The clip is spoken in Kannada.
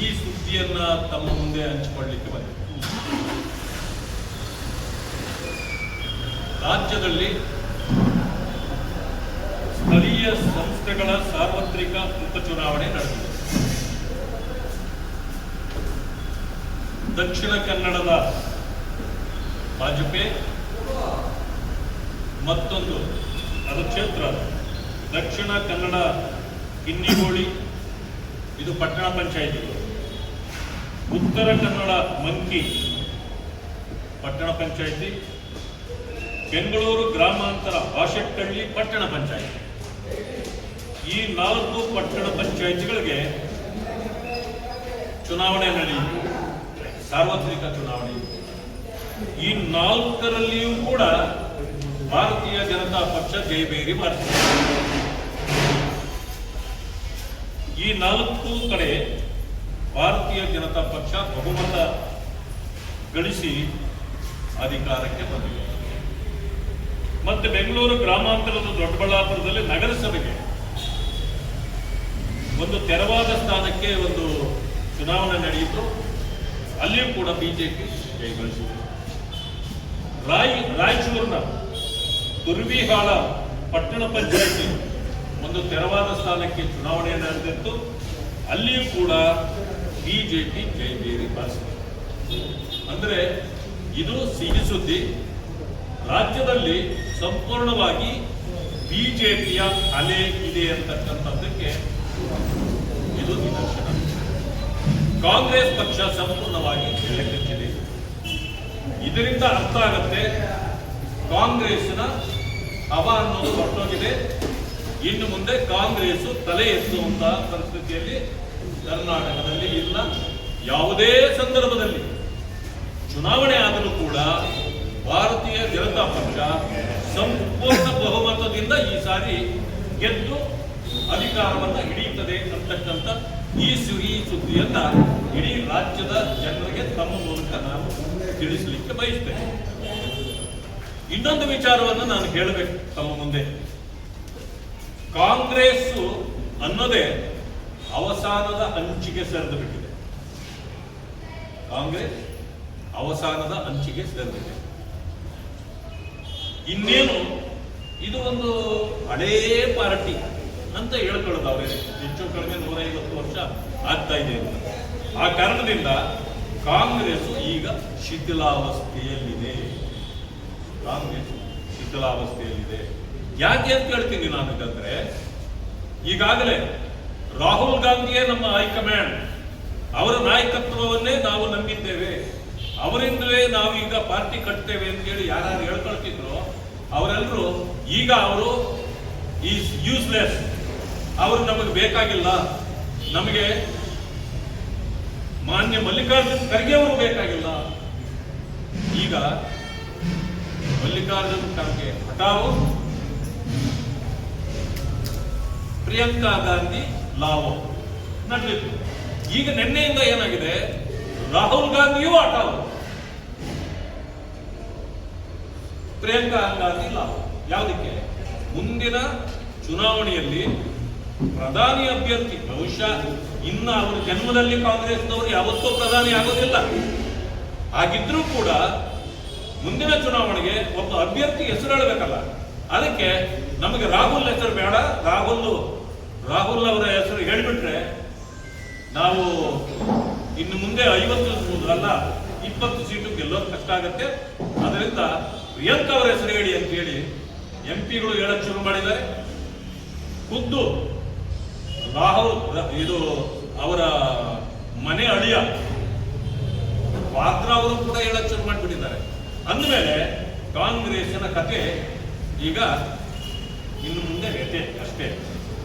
ಸಿಹಿ ಸುದ್ದಿಯನ್ನ ತಮ್ಮ ಮುಂದೆ ಹಂಚಿಕೊಳ್ಳಲಿಕ್ಕೆ ಬಂದಿದೆ ರಾಜ್ಯದಲ್ಲಿ ಸ್ಥಳೀಯ ಸಂಸ್ಥೆಗಳ ಸಾರ್ವತ್ರಿಕ ಉಪಚುನಾವಣೆ ನಡೆದಿದೆ. ದಕ್ಷಿಣ ಕನ್ನಡದ ಬಾಜಪೆ ಮತ್ತೊಂದು ಅದು ಕ್ಷೇತ್ರ ದಕ್ಷಿಣ ಕನ್ನಡ ಕಿನ್ನಿಗೋಳಿ, ಇದು ಪಟ್ಟಣ ಪಂಚಾಯಿತಿ. ಉತ್ತರ ಕನ್ನಡ ಮಂಕಿ ಪಟ್ಟಣ ಪಂಚಾಯಿತಿ, ಬೆಂಗಳೂರು ಗ್ರಾಮಾಂತರ ವಾಶೆಟ್ಟಳ್ಳಿ ಪಟ್ಟಣ ಪಂಚಾಯಿತಿ. ಈ ನಾಲ್ಕು ಪಟ್ಟಣ ಪಂಚಾಯಿತಿಗಳಿಗೆ ಚುನಾವಣೆ ನಡೆಯಿತು ಸಾರ್ವತ್ರಿಕ ಚುನಾವಣೆ. ಈ ನಾಲ್ಕರಲ್ಲಿಯೂ ಕೂಡ ಭಾರತೀಯ ಜನತಾ ಪಕ್ಷ ಜಯಬೇರಿ ಬಾರಿಸಿದೆ ಈ ನಾಲ್ಕು ಕಡೆ ಭಾರತೀಯ ಜನತಾ ಪಕ್ಷ ಬಹುಮತ ಗಳಿಸಿ ಅಧಿಕಾರಕ್ಕೆ ಬಂದಿದೆ. ಮತ್ತೆ ಬೆಂಗಳೂರು ಗ್ರಾಮಾಂತರದ ದೊಡ್ಡಬಳ್ಳಾಪುರದಲ್ಲಿ ನಗರಸಭೆಗೆ ಒಂದು ತೆರವಾದ ಸ್ಥಾನಕ್ಕೆ ಒಂದು ಚುನಾವಣೆ ನಡೆಯಿತು. ಅಲ್ಲಿಯೂ ಕೂಡ ಬಿಜೆಪಿ ಜಯಗಳಿಸಿದೆ. ರಾಯ್, ರಾಯಚೂರಿನ ತುರ್ವಿಹಾಳ ಪಟ್ಟಣ ಪಂಚಾಯಿತಿ ಒಂದು ತೆರವಾದ ಸ್ಥಾನಕ್ಕೆ ಚುನಾವಣೆ ನಡೆದಿತ್ತು. ಅಲ್ಲಿಯೂ ಕೂಡ ಬಿಜೆಪಿ ಜಯಬೇರಿ ಭಾಷೆ ಅಂದರೆ ಇದು ಸಿಹಿ ಸುದ್ದಿ. ರಾಜ್ಯದಲ್ಲಿ ಸಂಪೂರ್ಣವಾಗಿ ಬಿಜೆಪಿಯ ಅಲೆ ಇದೆ ಅಂತಕ್ಕಂಥದ್ದಕ್ಕೆ ಇದು ನಿದರ್ಶನ. ಕಾಂಗ್ರೆಸ್ ಪಕ್ಷ ಸಂಪೂರ್ಣವಾಗಿ ಕೆಳಕ್ಕಿದೆ ಇದರಿಂದ ಅರ್ಥ ಆಗುತ್ತೆ ಕಾಂಗ್ರೆಸ್ನ ಹವ ಅನ್ನೋದು ಹೊರಟೋಗಿದೆ. ಇನ್ನು ಮುಂದೆ ಕಾಂಗ್ರೆಸ್ ತಲೆ ಎತ್ತುವಂತಹ ಪರಿಸ್ಥಿತಿಯಲ್ಲಿ ಕರ್ನಾಟಕದಲ್ಲಿ ಇಲ್ಲ. ಯಾವುದೇ ಸಂದರ್ಭದಲ್ಲಿ ಚುನಾವಣೆ ಆದರೂ ಕೂಡ ಭಾರತೀಯ ಜನತಾ ಪಕ್ಷ ಸಂಪೂರ್ಣ ಬಹುಮತದಿಂದ ಈ ಸಾರಿ ಗೆದ್ದು ಅಧಿಕಾರವನ್ನು ಹಿಡಿಯುತ್ತದೆ ಅಂತಕ್ಕಂಥ ಈ ಸುರಿ ಸುದ್ದಿಯನ್ನ ಇಡೀ ರಾಜ್ಯದ ಜನರಿಗೆ ತಮ್ಮ ಮೂಲಕ ನಾನು ತಿಳಿಸಲಿಕ್ಕೆ ಬಯಸ್ತೇನೆ. ಇನ್ನೊಂದು ವಿಚಾರವನ್ನು ನಾನು ಹೇಳಬೇಕು ತಮ್ಮ ಮುಂದೆ. ಕಾಂಗ್ರೆಸ್ ಅನ್ನೋದೇ ಅವಸಾನದ ಅಂಚಿಗೆ ಸರಿದು ಬಿಟ್ಟಿದೆ. ಕಾಂಗ್ರೆಸ್ ಅವಸಾನದ ಅಂಚಿಗೆ ಸೇರಿದೆ ಇನ್ನೇನು? ಇದು ಒಂದು ಹಳೇ ಪಾರ್ಟಿ ಅಂತ ಹೇಳ್ಕೊಳ್ಳೋದು ಅವರೇ. ಹೆಚ್ಚು ಕಡಿಮೆ ನೂರೈವತ್ತು ವರ್ಷ ಆಗ್ತಾ ಇದೆ ಆ ಕಾರಣದಿಂದ ಕಾಂಗ್ರೆಸ್ ಈಗ ಶಿಥಿಲಾವಸ್ಥೆಯಲ್ಲಿದೆ. ಕಾಂಗ್ರೆಸ್ ಶಿಥಿಲಾವಸ್ಥೆಯಲ್ಲಿದೆ. ಯಾಕೆ ಅಂತ ಹೇಳ್ತೀನಿ ನಾನು ಇದಂದ್ರೆ, ಈಗಾಗಲೇ ರಾಹುಲ್ ಗಾಂಧಿಯೇ ನಮ್ಮ ಹೈಕಮಾಂಡ್ ಅವರ ನಾಯಕತ್ವವನ್ನೇ ನಾವು ನಂಬಿದ್ದೇವೆ. ಅವರಿಂದಲೇ ನಾವು ಈಗ ಪಾರ್ಟಿ ಕಟ್ತೇವೆ ಅಂತ ಹೇಳಿ ಯಾರು ಹೇಳ್ಕೊಳ್ತಿದ್ರು ಅವರೆಲ್ಲರೂ ಈಗ ಅವರು ಈಸ್ ಯೂಸ್ಲೆಸ್ ಅವರು ನಮಗೆ ಬೇಕಾಗಿಲ್ಲ. ನಮಗೆ ಮಾನ್ಯ ಮಲ್ಲಿಕಾರ್ಜುನ್ ಖರ್ಗೆ ಅವರು ಬೇಕಾಗಿಲ್ಲ. ಈಗ ಮಲ್ಲಿಕಾರ್ಜುನ್ ಖರ್ಗೆ ಹಠಾವು. ಪ್ರಿಯಾಂಕಾ ಗಾಂಧಿ ಲಾವೋ ನಡೆದಿತ್ತು ಈಗ ನಿನ್ನೆಯಿಂದ ಏನಾಗಿದೆ? ರಾಹುಲ್ ಗಾಂಧಿಯೂ ಆಟ ಪ್ರಿಯಾಂಕಾ ಗಾಂಧಿ ಲಾಭ. ಯಾವುದಕ್ಕೆ? ಮುಂದಿನ ಚುನಾವಣೆಯಲ್ಲಿ ಪ್ರಧಾನಿ ಅಭ್ಯರ್ಥಿ, ಬಹುಶಃ ಇನ್ನ ಅವರ ಜನ್ಮದಲ್ಲಿ ಕಾಂಗ್ರೆಸ್ನವರು ಯಾವತ್ತೂ ಪ್ರಧಾನಿ ಆಗೋದಿಲ್ಲ. ಹಾಗಿದ್ರೂ ಕೂಡ ಮುಂದಿನ ಚುನಾವಣೆಗೆ ಒಬ್ಬ ಅಭ್ಯರ್ಥಿ ಹೆಸರು ಹೇಳಬೇಕಲ್ಲ. ಅದಕ್ಕೆ ನಮಗೆ ರಾಹುಲ್ ಹೆಸರು ಬೇಡ. ರಾಹುಲ್ ರಾಹುಲ್ ಅವರ ಹೆಸರು ಹೇಳಿಬಿಟ್ರೆ ನಾವು ಇನ್ನು ಮುಂದೆ ಐವತ್ತು ಅಲ್ಲ ಇಪ್ಪತ್ತು ಸೀಟು ಗೆಲ್ಲೋದು ಕಷ್ಟ ಆಗುತ್ತೆ. ಅದರಿಂದ ಪ್ರಿಯಾಂಕಾ ಅವರ ಹೆಸರು ಹೇಳಿ ಅಂತ ಹೇಳಿ ಎಂ ಪಿಗಳು ಹೇಳಕ್ ಶುರು ಮಾಡಿದ್ದಾರೆ. ಖುದ್ದು ರಾಹುಲ್, ಇದು ಅವರ ಮನೆ ಅಳಿಯ ವಾದ್ರಾ ಅವರು ಕೂಡ ಹೇಳಕ್ ಶುರು ಮಾಡಿಬಿಟ್ಟಿದ್ದಾರೆ. ಅಂದಮೇಲೆ ಕಾಂಗ್ರೆಸ್ನ ಕತೆ ಈಗ ಇನ್ನು ಮುಂದೆ ವ್ಯತೆ ಅಷ್ಟೇ.